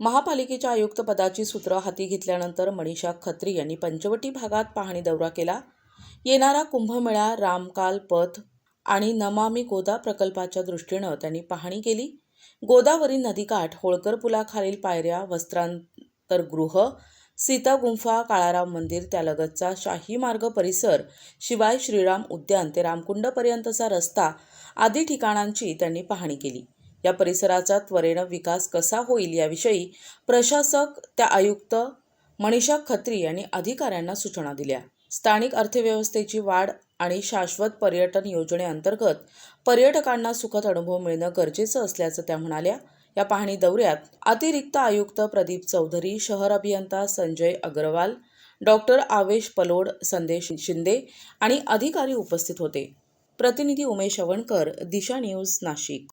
महापालिकेच्या आयुक्तपदाची सूत्रं सूत्र हाती घेतल्यानंतर मनीषा खत्री यांनी पंचवटी भागात पाहणी दौरा केला. येणारा कुंभमेळा रामकाल पथ आणि नमामी गोदा प्रकल्पाच्या दृष्टीनं त्यांनी पाहणी केली. गोदावरी नदीकाठ होळकर पुलाखालील पायऱ्या वस्त्रांतरगृह सीतागुंफा काळाराम मंदिर त्यालगतचा शाही मार्ग परिसर शिवाय श्रीराम उद्यान ते रामकुंडपर्यंतचा रस्ता आदी ठिकाणांची त्यांनी पाहणी केली. या परिसराचा त्वरेनं विकास कसा होईल याविषयी प्रशासक त्या आयुक्त मनीषा खत्री यांनी अधिकाऱ्यांना सूचना दिल्या. स्थानिक अर्थव्यवस्थेची वाढ आणि शाश्वत पर्यटन योजनेअंतर्गत पर्यटकांना सुखद अनुभव मिळणं गरजेचं असल्याचं त्या म्हणाल्या. या पाहणी दौऱ्यात अतिरिक्त आयुक्त प्रदीप चौधरी शहर अभियंता संजय अग्रवाल डॉक्टर आवेश पलोड संदेश शिंदे आणि अधिकारी उपस्थित होते. प्रतिनिधी उमेश अवणकर दिशा न्यूज नाशिक.